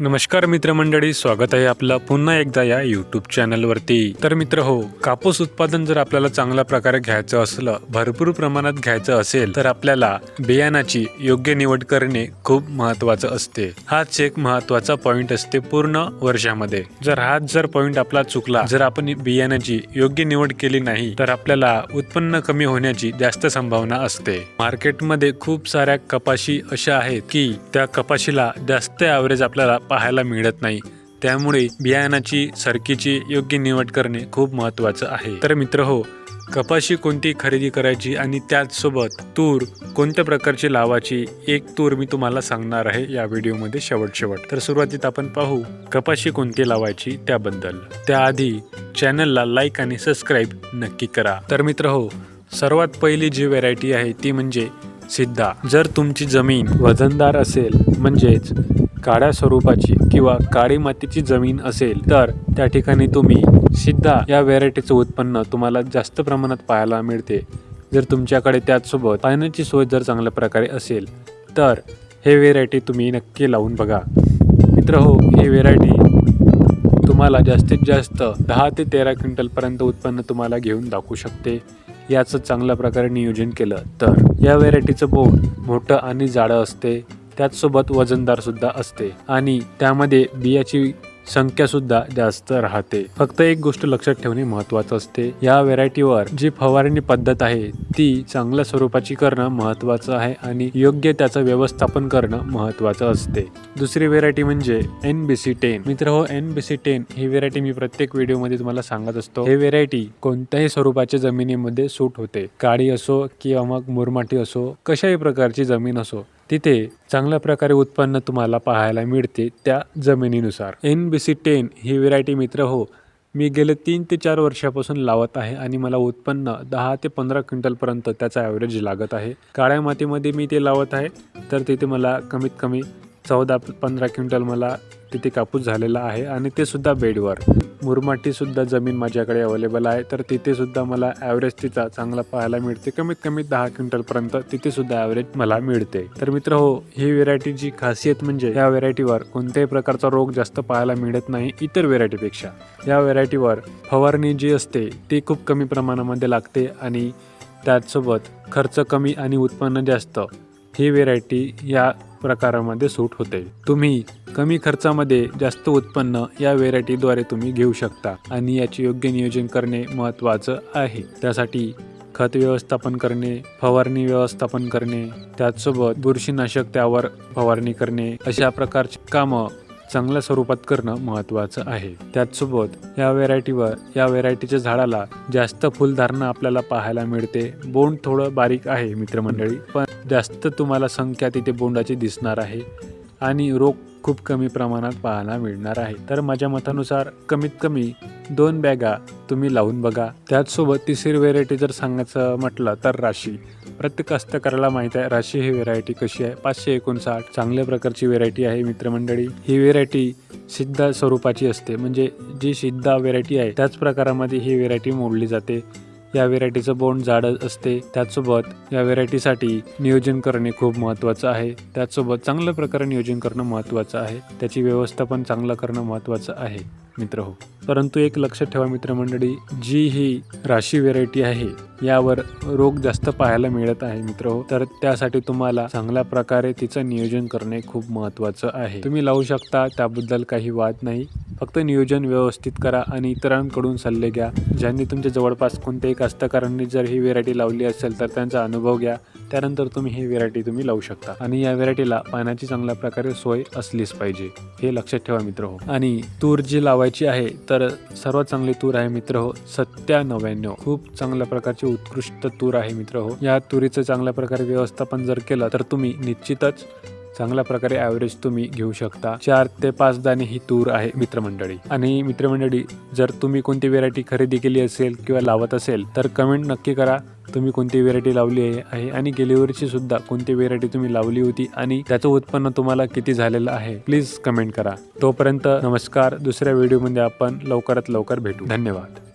नमस्कार मित्रमंडळी स्वागत आहे आपलं पुन्हा एकदा या यूट्यूब चॅनलवरती तर मित्र हो कापूस उत्पादन जर आपल्याला चांगल्या प्रकारे घ्यायचं असलं भरपूर प्रमाणात घ्यायचं असेल तर आपल्याला बियाणाची योग्य निवड करणे खूप महत्वाचं असते. हाच एक महत्त्वाचा पॉइंट असते पूर्ण वर्षामध्ये. जर हाच जर पॉइंट आपला चुकला जर आपण बियाणाची योग्य निवड केली नाही तर आपल्याला उत्पन्न कमी होण्याची जास्त संभावना असते. मार्केटमध्ये खूप साऱ्या कपाशी अशा आहेत की त्या कपाशीला जास्त ॲव्हरेज आपल्याला पाहायला मिळत नाही. त्यामुळे बियाणाची सरकीची योग्य निवड करणे खूप महत्त्वाचं आहे. तर मित्र हो कपाशी कोणती खरेदी करायची आणि त्याचसोबत तूर कोणत्या प्रकारची लावायची एक तूर मी तुम्हाला सांगणार आहे या व्हिडिओमध्ये शेवट शेवट. तर सुरुवातीत आपण पाहू कपाशी कोणती लावायची त्याबद्दल. त्याआधी चॅनलला लाईक आणि सबस्क्राईब नक्की करा. तर मित्र हो सर्वात पहिली जी व्हेरायटी आहे ती म्हणजे सिद्धा. जर तुमची जमीन वजनदार असेल म्हणजेच काळ्या स्वरूपाची किंवा काळी मातीची जमीन असेल तर त्या ठिकाणी तुम्ही सिद्धा या व्हेरायटीचं उत्पन्न तुम्हाला जास्त प्रमाणात पाहायला मिळते. जर तुमच्याकडे त्याचसोबत पाण्याची सोय जर चांगल्या प्रकारे असेल तर हे व्हेरायटी तुम्ही नक्की लावून बघा. मित्र हो ही व्हेरायटी तुम्हाला जास्तीत जास्त दहा ते तेरा क्विंटलपर्यंत उत्पन्न तुम्हाला घेऊन दाखवू शकते. याचं चांगल्या प्रकारे नियोजन केलं तर या व्हेरायटीचं बोट मोठं आणि जाडं असते. त्याचसोबत वजनदार सुद्धा असते आणि त्यामध्ये बियाची संख्या सुद्धा जास्त राहते. फक्त एक गोष्ट लक्षात ठेवणे महत्वाचं असते. या व्हेरायटीवर जी फवारणी पद्धत आहे ती चांगल्या स्वरूपाची करणं महत्वाचं आहे आणि योग्य त्याचं व्यवस्थापन करणं महत्वाचं असते. दुसरी व्हेरायटी म्हणजे एन बी सी टेन मित्र हो एन बी सी टेन ही व्हेरायटी मी प्रत्येक व्हिडिओमध्ये तुम्हाला सांगत असतो. हे व्हेरायटी कोणत्याही स्वरूपाच्या जमिनीमध्ये सूट होते. काळी असो किंवा मग मुरमाटी असो कशाही प्रकारची जमीन असो तिथे चांगल्या प्रकारे उत्पन्न तुम्हाला पाहायला मिळते त्या जमिनीनुसार. एन बी सी टेन ही व्हेरायटी मित्र हो मी गेले तीन ते चार वर्षापासून लावत आहे आणि मला उत्पन्न दहा ते पंधरा क्विंटलपर्यंत त्याचा ॲव्हरेज लागत आहे. काळ्या मातीमध्ये मी ते लावत आहे तर तिथे मला कमीत कमी चौदा पंधरा क्विंटल मला तिथे कापूस झालेला आहे आणि ते सुद्धा बेडवर. मुरमाटी सुद्धा जमीन माझ्याकडे अवेलेबल आहे. तर तिथे सुद्धा मला ॲव्हरेज तिचा चांगला पाहायला मिळते. कमीत कमी दहा क्विंटलपर्यंत तिथे सुद्धा ॲव्हरेज मला मिळते. तर मित्र हो ही व्हेरायटीची खासियत म्हणजे या व्हेरायटीवर कोणत्याही प्रकारचा रोग जास्त पाहायला मिळत नाही इतर व्हेरायटीपेक्षा या व्हेरायटीवर फवारणी जी असते ती खूप कमी प्रमाणामध्ये लागते आणि त्याचसोबत खर्च कमी आणि उत्पन्न जास्त. ही व्हेरायटी या प्रकारामध्ये सूट होते. तुम्ही कमी खर्चामध्ये जास्त उत्पन्न या व्हेरायटीद्वारे तुम्ही घेऊ शकता आणि याचे योग्य नियोजन करणे महत्त्वाचं आहे. त्यासाठी खत व्यवस्थापन करणे फवारणी व्यवस्थापन करणे त्याचसोबत बुरशीनाशक त्यावर फवारणी करणे अशा प्रकारची कामं चांगल्या स्वरूपात करणं महत्त्वाचं आहे. त्याचसोबत या व्हेरायटीवर या व्हेरायटीच्या झाडाला जास्त फुलधारणा आपल्याला पाहायला मिळते. बोंड थोडं बारीक आहे मित्रमंडळी पण जास्त तुम्हाला संख्या तिथे बोंडाची दिसणार आहे. आणि रोग खूप कमी प्रमाणात पाहायला मिळणार आहे. तर माझ्या मतानुसार कमीत कमी दोन बॅगा तुम्ही लावून बघा. त्याचसोबत तिसरी व्हेरायटी जर सांगायचं म्हटलं तर राशी. प्रत्येक हस्तकाराला माहीत आहे राशी ही व्हेरायटी कशी आहे? पाचशे एकोणसाठ चांगल्या प्रकारची व्हेरायटी आहे मित्रमंडळी. ही व्हेरायटी सिद्धा स्वरूपाची असते. म्हणजे जी सिद्धा व्हेरायटी आहे त्याच प्रकारामध्ये ही व्हेरायटी मोडली जाते. या व्हेरायटीचं बोंड झाड असते. त्याचसोबत या व्हेरायटीसाठी नियोजन करणे खूप महत्त्वाचं आहे. त्याचसोबत चांगल्या प्रकारे नियोजन करणं महत्त्वाचं आहे. त्याची व्यवस्थापन चांगलं करणं महत्त्वाचं आहे. मित्र हो. परंतु एक लक्षात ठेवा मित्रमंडळी जी ही राशी व्हेरायटी आहे यावर रोग जास्त पाहायला मिळत आहे मित्र हो. तर त्यासाठी तुम्हाला चांगल्या प्रकारे तिचं नियोजन करणे खूप महत्त्वाचं आहे. तुम्ही लावू शकता त्याबद्दल काही वाद नाही. फक्त नियोजन व्यवस्थित करा आणि इतरांकडून सल्ले घ्या. ज्यांनी तुमच्या जवळपास कोणत्याही कास्तकारांनी जर ही व्हेरायटी लावली असेल तर त्यांचा अनुभव घ्या. त्यानंतर तुम्ही ही व्हेरायटी तुम्ही लावू शकता. आणि या व्हेरायटीला पाण्याची चांगल्या प्रकारे सोय असलीच पाहिजे हे लक्षात ठेवा मित्र हो. आणि तूर जी लावायची आहे तर सर्वात चांगली तूर आहे मित्र हो सत्या नव्याण्णव खूप चांगल्या प्रकारची उत्कृष्ट तूर आहे मित्र हो. या तुरीचं चांगल्या प्रकारे व्यवस्थापन जर केलं तर तुम्ही निश्चितच चांगल्या प्रकारे ॲव्हरेज तुम्ही घेऊ शकता. चार ते पाच दाणे ही तूर आहे मित्रमंडळी. आणि मित्रमंडळी जर तुम्ही कोणती व्हेरायटी खरेदी केली असेल किंवा लावत असेल तर कमेंट नक्की करा. तुम्ही कोणती व्हेरायटी लावली आहे आणि गेल्या वर्षी सुद्धा कोणती व्हेरायटी तुम्ही लावली होती आणि त्याचं उत्पन्न तुम्हाला किती झालेलं आहे? प्लीज कमेंट करा. तोपर्यंत नमस्कार. दुसऱ्या व्हिडिओमध्ये आपण लवकरात लवकर भेटू. धन्यवाद.